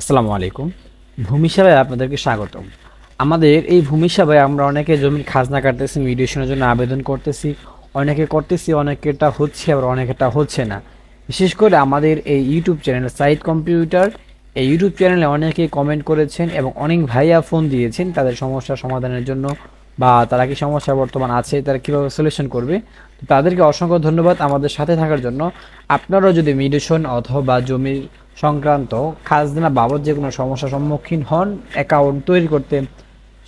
আসসালামু আলাইকুম। ভূমি সেবায় আপনাদেরকে স্বাগতম। আমাদের এই ভূমি সেবায় আমরা অনেকে জমির খাজনা কাটতেছি মিডিয়েশনের জন্য আবেদন করতেছি। অনেকে করতেছি অনেকেটা হচ্ছে, আবার অনেকেটা হচ্ছে না। বিশেষ করে আমাদের এই ইউটিউব চ্যানেল সাইট কম্পিউটার এই ইউটিউব চ্যানেলে অনেকে কমেন্ট করেছেন এবং অনেক ভাইয়া ফোন দিয়েছেন তাদের সমস্যা সমাধানের জন্য বা তারা কি সমস্যা বর্তমান আছে, তারা কীভাবে সলিউশন করবে। তাদেরকে অসংখ্য ধন্যবাদ আমাদের সাথে থাকার জন্য। আপনারাও যদি মিডিয়েশন অথবা জমির সংক্রান্ত খাজনা বাবদ যে কোনো সমস্যার সম্মুখীন হন অ্যাকাউন্ট তৈরি করতে।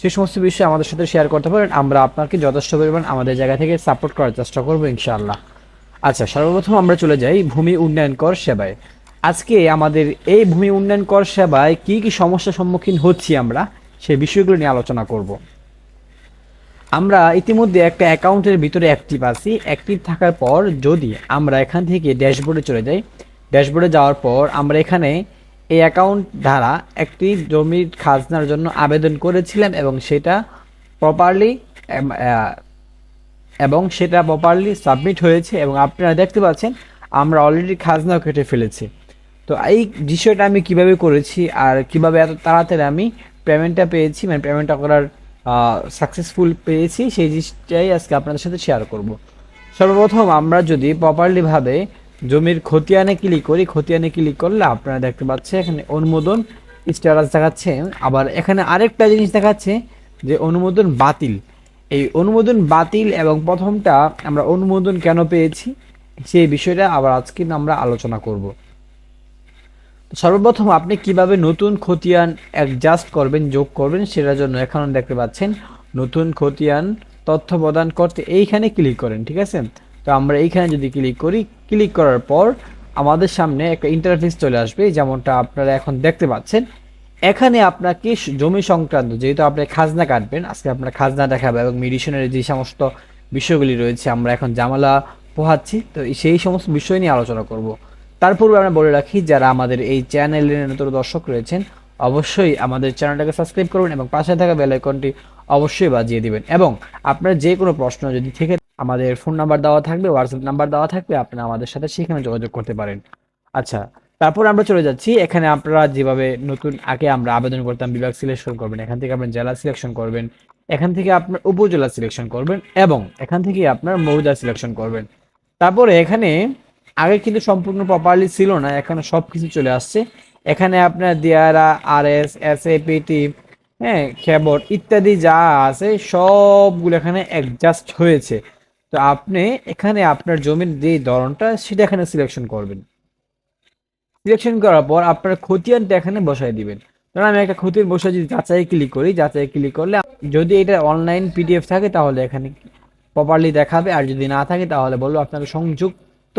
সেই সমস্ত বিষয়ে আমাদের সাথে শেয়ার করতে পারেন। আমরা আপনাকে যথেষ্ট পরিমাণ আমাদের জায়গা থেকে সাপোর্ট করার চেষ্টা করব, ইনশাআল্লাহ। আচ্ছা সর্বপ্রথম আমরা চলে যাই ভূমি উন্নয়ন কর সেবায়। আজকে আমাদের এই ভূমি উন্নয়ন কর সেবায় কি কি সমস্যার সম্মুখীন হচ্ছি আমরা সেই বিষয়গুলো নিয়ে আলোচনা করব। আমরা ইতিমধ্যে একটা অ্যাকাউন্টের ভিতরে অ্যাক্টিভ আছি। অ্যাক্টিভ থাকার পর যদি আমরা এখান থেকে ড্যাশবোর্ডে চলে যাই ড্যাশবোর্ডে যাওয়ার পর আমরা এখানে এই অ্যাকাউন্ট দ্বারা একটি জমির খাজনার জন্য আবেদন করেছিলাম এবং সেটা প্রপারলি এবং সেটা প্রপারলি সাবমিট হয়েছে এবং আপনারা দেখতে পাচ্ছেন আমরা অলরেডি খাজনাও কেটে ফেলেছি। তো এই বিষয়টা আমি কীভাবে করেছি আর কীভাবে এত তাড়াতাড়ি আমি পেমেন্টটা পেয়েছি মানে পেমেন্টটা করার সাকসেসফুল পেয়েছি, সেই জিনিসটাই আজকে আপনাদের সাথে শেয়ার করব। সর্বপ্রথম আমরা যদি প্রপারলিভাবে জমির খতিয়ানে ক্লিক করি, খতিয়ানে ক্লিক করলে আপনারা দেখতে পাচ্ছেন এখানে অনুমোদন স্ট্যাটাস দেখাচ্ছে। আবার এখানে আরেকটা জিনিস দেখাচ্ছে যে অনুমোদন বাতিল। এই অনুমোদন বাতিল এবং প্রথমটা আমরা অনুমোদন কেন পেয়েছি, সেই বিষয়টা আবার আজকে আমরা আলোচনা করব। সর্বপ্রথম আপনি কীভাবে নতুন খতিয়ান অ্যাডজাস্ট করবেন, যোগ করবেন, সেটার জন্য এখন দেখতে পাচ্ছেন নতুন খতিয়ান তথ্য প্রদান করতে এইখানে ক্লিক করেন, ঠিক আছে? তো আমরা এইখানে যদি ক্লিক করি ক্লিক করার পর আমাদের সামনে একটা ইন্টারফেস চলে আসবে, যেমনটা আপনারা এখন দেখতে পাচ্ছেন। এখানে আপনাকে জমি সংক্রান্ত যেহেতু আপনি খাজনা কাটবেন, আজকে আপনার খাজনা দেখাবে এবং মেডিসিনের যে সমস্ত বিষয়গুলি রয়েছে, আমরা এখন জামালা পোহাচ্ছি। তো সেই সমস্ত বিষয় নিয়ে আলোচনা করব। তার পূর্বে আমরা বলে রাখি, যারা আমাদের এই চ্যানেলের নতুন দর্শক রয়েছেন, অবশ্যই আমাদের চ্যানেলটাকে সাবস্ক্রাইব করবেন এবং পাশে থাকা বেল আইকনটি অবশ্যই বাজিয়ে দিবেন। এবং আপনার যে কোনো প্রশ্ন যদি থেকে আমাদের ফোন নাম্বার দেওয়া থাকবে হোয়াটসঅ্যাপ নাম্বার দেওয়া থাকবে, আপনারা আমাদের সাথে সেখানে যোগাযোগ করতে পারেন। আচ্ছা তারপর আমরা চলে যাচ্ছি। এখানে আপনারা যেভাবে নতুন, আগে আমরা আবেদন করতাম, বিভাগ সিলেকশন করবেন, এখান থেকে আপনার জেলা সিলেকশন করবেন, এখান থেকে আপনার উপজেলা সিলেকশন করবেন এবং এখান থেকে আপনার মৌজা সিলেকশন করবেন। তারপরে এখানে আগে কিন্তু সম্পূর্ণ প্রপারলি ছিল না, এখানে সব কিছু চলে আসছে। এখানে আপনার Diara R S S A PT হ্যাঁ খেবর ইত্যাদি যা আছে, সবগুলো এখানে অ্যাডজাস্ট হয়েছে। তো আপনি এখানে আপনার জমির যে ধরনটা, সেটা এখানে সিলেকশন করবেন। সিলেকশন করার পর আপনার খতিয়ানটা এখানে বসাই দিবেন। ধরুন আমি একটা খতিয়ান বসে যদি যাচাই ক্লিক করি, যাচাই ক্লিক করলে যদি এটা অনলাইন পিডিএফ থাকে, তাহলে এখানে প্রপারলি দেখাবে। আর যদি না থাকে, তাহলে বলব আপনাকে সংযুক্ত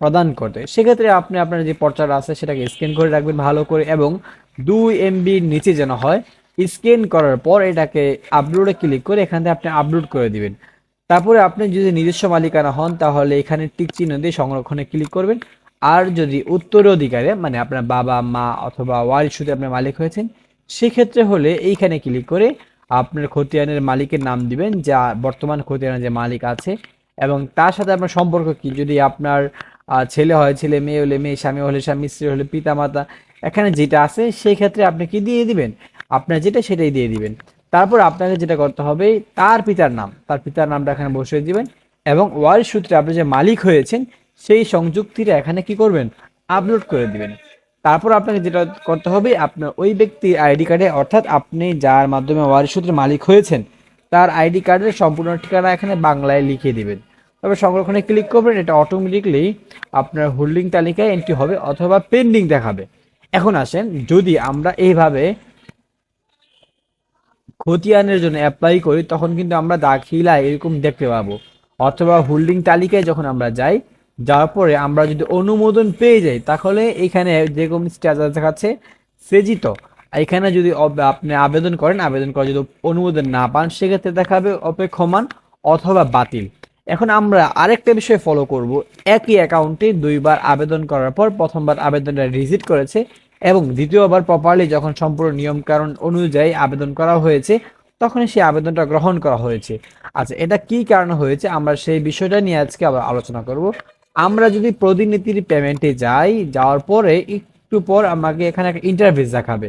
প্রদান করতে। সেক্ষেত্রে আপনি আপনার যে পর্চাটা আছে, সেটাকে স্ক্যান করে রাখবেন ভালো করে এবং দুই এমবির নিচে যেন হয় স্ক্যান করার পর এটাকে আপলোডে ক্লিক করে এখান থেকে আপনি আপলোড করে দিবেন। তারপরে আপনি যদি নিজস্ব মালিকানা হন, তাহলে এখানে টিক চিহ্ন দিয়ে সংরক্ষণে ক্লিক করবেন। আর যদি উত্তরাধিকারে মানে আপনার বাবা, মা অথবা ওয়ারিশ সূত্রে আপনার মালিক হয়েছেন, সেক্ষেত্রে হলে এইখানে ক্লিক করে আপনার খতিয়ানের মালিকের নাম দিবেন, যা বর্তমান খতিয়ানের যে মালিক আছে। এবং তার সাথে আপনার সম্পর্ক কি? যদি আপনার ছেলে হয়, ছেলে মেয়ে হলে মেয়ে, স্বামী হলে স্বামী, স্ত্রী হলে পিতা মাতা এখানে যেটা আছে সেই ক্ষেত্রে আপনি কি দিয়ে দিবেন? আপনার যেটা সেটাই দিয়ে দিবেন। তারপর আপনাকে যেটা করতে হবে, তার পিতার নাম, তার পিতার নামটা এখানে বসিয়ে দিবেন এবং ওয়ারিশ সূত্রে আপনি যে মালিক হয়েছেন, সেই সংযুক্তিটা এখানে কি করবেন? আপলোড করে দিবেন। তারপর আপনাকে যেটা করতে হবে, আপনার ওই ব্যক্তির আইডি কার্ডে, অর্থাৎ আপনি যার মাধ্যমে ওয়ারিশ সূত্রে মালিক হয়েছেন, তার আইডি কার্ডের সম্পূর্ণ ঠিকানা এখানে বাংলায় লিখে দিবেন। তবে সংরক্ষণে ক্লিক করবেন, এটা অটোমেটিকলি আপনার হোল্ডিং তালিকায় এন্ট্রি হবে অথবা পেন্ডিং দেখাবে। এখন আসেন, যদি আমরা এইভাবে খতিয়ানের জন্য অ্যাপ্লাই করি, তখন কিন্তু আমরা দাখিলা এরকম দেখতে পাবো। অথবা হোল্ডিং তালিকায় যখন আমরা যাই, যাওয়ার পরে আমরা যদি অনুমোদন পেয়ে যাই, তাহলে এখানে যেরকম স্ট্যাটাস দেখাচ্ছে, সেজিত। এখানে যদি আপনি আবেদন করেন, আবেদন করে যদি অনুমোদন না পান, সেক্ষেত্রে দেখাবে অপেক্ষমান অথবা বাতিল। এখন আমরা আরেকটা বিষয় ফলো করব। একই অ্যাকাউন্টে দুইবার আবেদন করার পর প্রথমবার আবেদনটা রিজিট করেছে এবং দ্বিতীয়বার প্রপারলি যখন সম্পূর্ণ নিয়ম কারণ অনুযায়ী আবেদন করা হয়েছে তখন সেই আবেদনটা গ্রহণ করা হয়েছে। আচ্ছা এটা কি কারণে হয়েছে? আমরা সেই বিষয়টা নিয়ে আজকে আবার আলোচনা করব। আমরা যদি প্রতিনিধির পেমেন্টে যাই, যাওয়ার পরে একটু পর আমাকে এখানে একটা ইন্টারভিউ দেখাবে।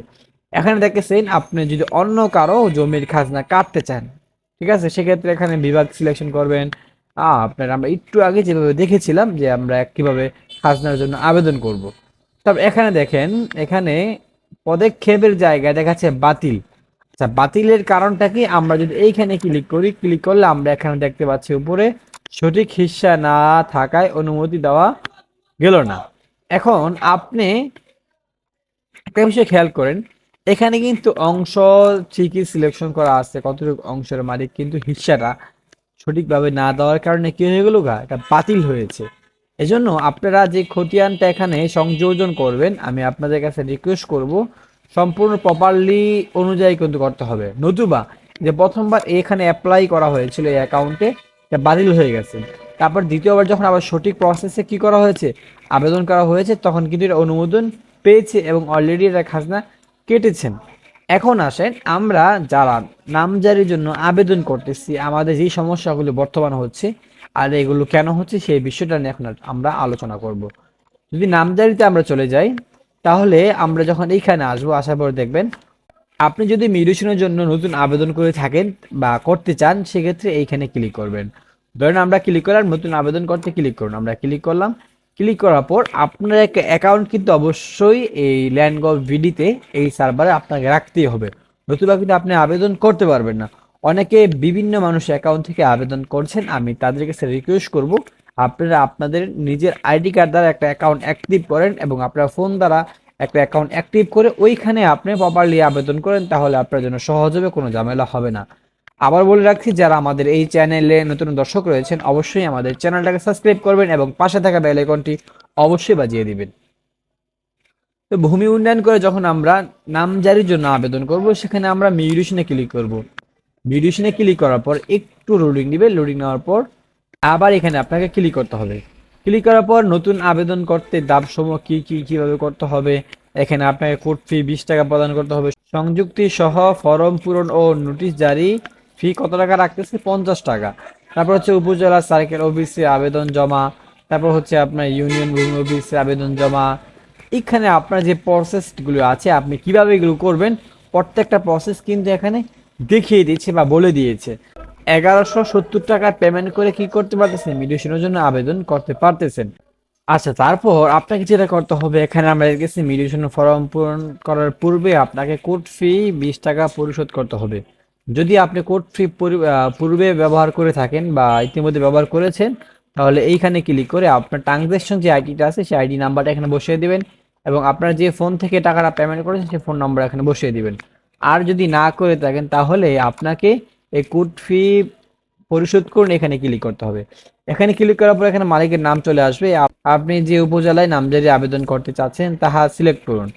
এখানে দেখেছেন, আপনি যদি অন্য কারও জমির খাজনা কাটতে চান, ঠিক আছে? সেক্ষেত্রে এখানে বিভাগ সিলেকশন করবেন। আপনার আমরা একটু আগে যেভাবে দেখেছিলাম যে আমরা কীভাবে খাজনার জন্য আবেদন করব। তবে এখানে দেখেন, এখানে পদক্ষেপের জায়গায় দেখাচ্ছে বাতিল। আচ্ছা বাতিলের কারণটা কি? আমরা যদি এইখানে ক্লিক করি ক্লিক করলে আমরা এখানে দেখতে পাচ্ছি উপরে সঠিক হিস্সা না থাকায় অনুমতি দেওয়া গেল না। এখন আপনি একটা বিষয় খেয়াল করেন, এখানে কিন্তু অংশ ঠিকই সিলেকশন করা আছে, কতটুকু অংশের মালিক, কিন্তু হিস্সাটা সঠিকভাবে না দেওয়ার কারণে কি হয়ে গেল গা? এটা বাতিল হয়েছে। এজন্য আপনারা যে খতিয়ানটা এখানে সংযোজন করবেন, আমি আপনাদের কাছে রিকোয়েস্ট করব, সম্পূর্ণ প্রপারলি অনুযায়ী কিন্তু করতে হবে। নতুবা, যে প্রথমবার এখানে অ্যাপ্লাই করা হয়েছিল এই অ্যাকাউন্টে এটা বাতিল হয়ে গেছে। তারপর দ্বিতীয়বার যখন আবার সঠিক প্রসেসে কি করা হয়েছে, আবেদন করা হয়েছে, তখন কিন্তু এটা অনুমোদন পেয়েছে এবং অলরেডি এটা খাজনা কেটেছেন। এখন আসেন, আমরা যারা নামজারির জন্য আবেদন করতেছি, আমাদের যে সমস্যাগুলো বর্তমান হচ্ছে আর এগুলো কেন হচ্ছে সেই বিষয়টা নিয়ে এখন আমরা আলোচনা করব। যদি নামজারিতে আমরা চলে যাই, তাহলে আমরা যখন এইখানে আসব, আসার পর দেখবেন আপনি যদি মিউটেশনের জন্য নতুন আবেদন করে থাকেন বা করতে চান, সেক্ষেত্রে এইখানে ক্লিক করবেন। ধরেন আমরা ক্লিক করলাম নতুন আবেদন করতে ক্লিক করুন। আমরা ক্লিক করলাম। ক্লিক করার পর আপনার একটা অ্যাকাউন্ট কিন্তু অবশ্যই এই ল্যান্ডগভ ভিডিতে এই সার্ভারে আপনাকে রাখতেই হবে। নতুবা কিন্তু আপনি আবেদন করতে পারবেন না। অনেকে বিভিন্ন মানুষ অ্যাকাউন্ট থেকে আবেদন করছেন, আমি তাদের কাছে রিকোয়েস্ট করব, আপনারা আপনাদের নিজের আইডি কার্ড দ্বারা একটা অ্যাকাউন্ট অ্যাক্টিভ করেন এবং আপনার ফোন দ্বারা একটা অ্যাকাউন্ট অ্যাক্টিভ করে ওইখানে আপনি প্রপারলি আবেদন করেন, তাহলে আপনার জন্য সহজ হবে, কোনো ঝামেলা হবে না। আবার বলে রাখছি, যারা আমাদের এই চ্যানেলে নতুন দর্শক রয়েছেন, অবশ্যই আমাদের চ্যানেলটাকে সাবস্ক্রাইব করবেন এবং পাশে থাকা বেল আইকনটি অবশ্যই বাজিয়ে দিবেন। তো ভূমি উন্নয়ন করে যখন আমরা নামজারির জন্য আবেদন করব, সেখানে আমরা মিউটেশনে ক্লিক করব। মিউটেশনে ক্লিক করার পর একটু লোডিং দিবে লোডিং নেওয়ার পর আবার এখানে আপনাকে ক্লিক করতে হবে। ক্লিক করার পর নতুন আবেদন করতে দাবসমূহ কি কি, কীভাবে করতে হবে, এখানে আপনাকে কোড ফি বিশ টাকা প্রদান করতে হবে। সংযুক্তি সহ ফর্ম পূরণ ও নোটিশ জারি ফি কত টাকা রাখতেছে? পঞ্চাশ টাকা। তারপর হচ্ছে উপজেলা সার্কেল অফিসে আবেদন জমা, তারপর হচ্ছে আপনার ইউনিয়ন ভূমি অফিসে আবেদন জমা। এখানে আপনার যে প্রসেসগুলো আছে, আপনি কীভাবে এগুলো করবেন, প্রত্যেকটা প্রসেস কিন্তু এখানে দেখিয়ে দিয়েছে বা বলে দিয়েছে। এগারোশো সত্তর টাকা পেমেন্ট করে কি করতে পারতেছেন? মিডিয়েশনের জন্য আবেদন করতে পারতেছেন। আচ্ছা তারপর আপনাকে যেটা করতে হবে, এখানে আমরা গেছি মিডিয়েশন ফর্ম পূরণ করার পূর্বে আপনাকে কোড ফি বিশ টাকা পরিশোধ করতে হবে। যদি আপনি কোড ফি পূর্বে ব্যবহার করে থাকেন বা ইতিমধ্যে ব্যবহার করেছেন, তাহলে এইখানে ক্লিক করে আপনার ট্রানজ্যাকশন যে আইডিটা আছে, সেই আইডি নাম্বারটা এখানে বসিয়ে দেবেন এবং আপনার যে ফোন থেকে টাকাটা পেমেন্ট করেছেন, সেই ফোন নাম্বার এখানে বসিয়ে দিবেন। আর যদি না করে থাকেন, তাহলে আপনাকে এই কোড ফি পরিশোধ করুন, এখানে ক্লিক করতে হবে। এখানে ক্লিক করার পর এখানে মালিকের নাম চলে আসবে। আপনি যে উপজেলায় নামজারি আবেদন করতে চাচ্ছেন, তাহা সিলেক্ট করুন।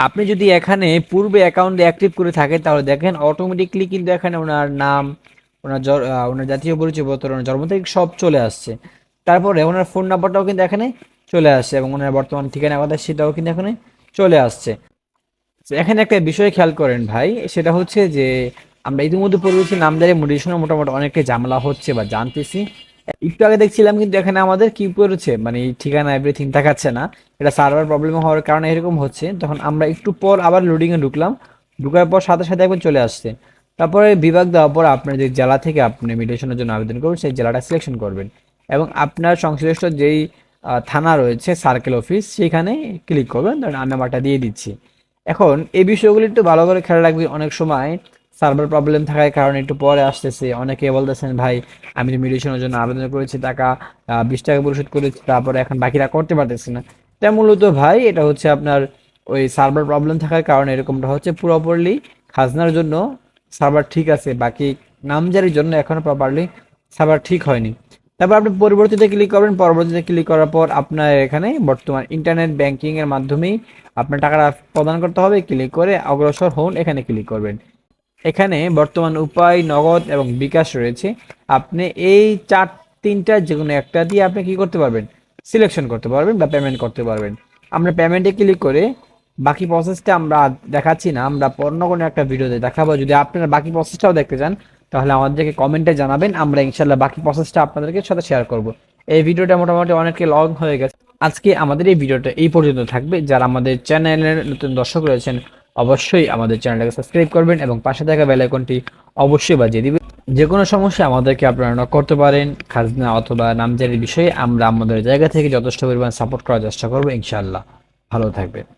আপনি যদি এখানে পূর্বে অ্যাকাউন্ট অ্যাক্টিভ করে থাকেন, তাহলে দেখেন অটোমেটিকলি কিন্তু এখানে ওনার নাম, ওনার ওনার জাতীয় পরিচয়পত্র, ওনার জন্ম তারিখ সব চলে আসছে। তারপরে ওনার ফোন নাম্বারটাও কিন্তু এখানে চলে আসছে এবং ওনার বর্তমান ঠিকানা কথা সেটাও কিন্তু এখানে চলে আসছে। এখানে একটা বিষয় খেয়াল করেন ভাই, সেটা হচ্ছে যে আমরা ইতিমধ্যে পড়েছি নামদারি মোটিভেশনে মোটামুটি অনেকটা ঝামেলা হচ্ছে বা জানতেছি। একটু আগে দেখছিলাম কিন্তু এখানে আমাদের কি পড়েছে মানে ঠিকানা এভরিথিং দেখাচ্ছে না। এটা সার্ভার প্রবলেম হওয়ার কারণে এরকম হচ্ছে। তখন আমরা একটু পর আবার লোডিং এ ঢুকলাম। ঢুকার পর সাথে সাথে একবার চলে আসছে। তারপরে বিভাগ দেওয়ার পর আপনার যে জেলা থেকে আপনি মিডিয়েশনের জন্য আবেদন করবেন, সেই জেলাটা সিলেকশন করবেন। এবং আপনার সংশ্লিষ্ট যেই থানা রয়েছে সার্কেল অফিস সেখানে ক্লিক করবেন। আমি নাম্বারটা দিয়ে দিচ্ছি। এখন এই বিষয়গুলো একটু ভালো করে খেয়াল রাখবি। অনেক সময় সার্ভার প্রবলেম থাকার কারণে একটু পরে আসতেছে। অনেকে বলতেছেন, ভাই, আমি তো মিডিয়েশনের জন্য আবেদন করেছি, টাকা বিশ টাকা পরিশোধ করেছি, তারপরে এখন বাকিরা করতে পারতেছি না। তাই মূলত, ভাই, এটা হচ্ছে আপনার ওই সার্ভার প্রবলেম থাকার কারণে এরকমটা হচ্ছে পুরোপুরি। খাজনার জন্য সার্ভার ঠিক আছে, বাকি নামজারির জন্য এখনও প্রপারলি সার্ভার ঠিক হয়নি। তারপর আপনি পরবর্তীতে ক্লিক করবেন, পরবর্তীতে ক্লিক করার পর আপনার এখানে বর্তমান ইন্টারনেট ব্যাংকিং এর মাধ্যমেই আপনার টাকাটা প্রদান করতে হবে। ক্লিক করে অগ্রসর হন, এখানে ক্লিক করবেন। এখানে বর্তমান উপায়, নগদ এবং বিকাশ রয়েছে। আপনি এই চার, তিনটা যে কোনো একটা দিয়ে আপনি কি করতে পারবেন? সিলেকশন করতে পারবেন বা পেমেন্ট করতে পারবেন। আমরা পেমেন্টে ক্লিক করে বাকি প্রসেসটা আমরা দেখাচ্ছি না, আমরা অন্য কোনো একটা ভিডিওতে দেখাবো। যদি আপনারা বাকি প্রসেসটাও দেখতে চান তাহলে আমাদেরকে কমেন্টে জানাবেন। আমরা ইনশাল্লাহ বাকি প্রসেসটা আপনাদেরকে সাথে শেয়ার করব। এই ভিডিওটা মোটামুটি অনেকটা লং হয়ে গেছে। আজকে আমাদের এই ভিডিওটা এই পর্যন্ত থাকবে। যারা আমাদের চ্যানেলের নতুন দর্শক রয়েছেন, অবশ্যই আমাদের চ্যানেলটাকে সাবস্ক্রাইব করবেন এবং পাশে থাকা বেল আইকনটি অবশ্যই বাজিয়ে দিবেন। যে কোনো সমস্যা আমাদেরকে আপনারা knock করতে পারেন, খাজনা অথবা নামজারির বিষয়ে আমরা আমাদের জায়গা থেকে যথেষ্ট পরিমাণ সাপোর্ট করার চেষ্টা করব ইনশাআল্লাহ। ভালো থাকবেন।